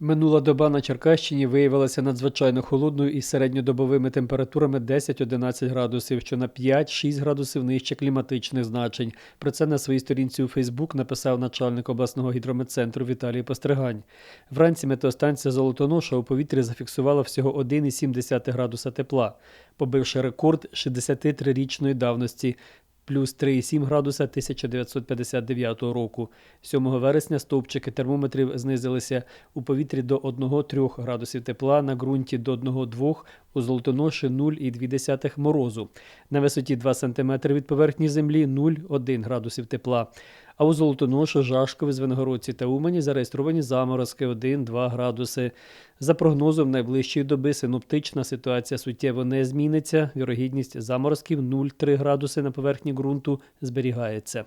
Минула доба на Черкащині виявилася надзвичайно холодною із середньодобовими температурами 10-11 градусів, що на 5-6 градусів нижче кліматичних значень. Про це на своїй сторінці у Фейсбук написав начальник обласного гідрометцентру Віталій Постригань. Вранці метеостанція Золотоноша у повітрі зафіксувала всього 1,7 градуса тепла, побивши рекорд 63-річної давності плюс 3,7 градуса 1959 року. 7 вересня стовпчики термометрів знизилися у повітрі до 1-3 градусів тепла, на ґрунті до 1-2, у Золотоноші 0,2 морозу. На висоті 2 см від поверхні землі 0,1 градусів тепла. А у Золотоношу, Жашкові, Звенигородці та Умані зареєстровані заморозки 1-2 градуси. За прогнозом найближчої доби синоптична ситуація суттєво не зміниться. Вірогідність заморозків 0,3 градуси на поверхні ґрунту зберігається.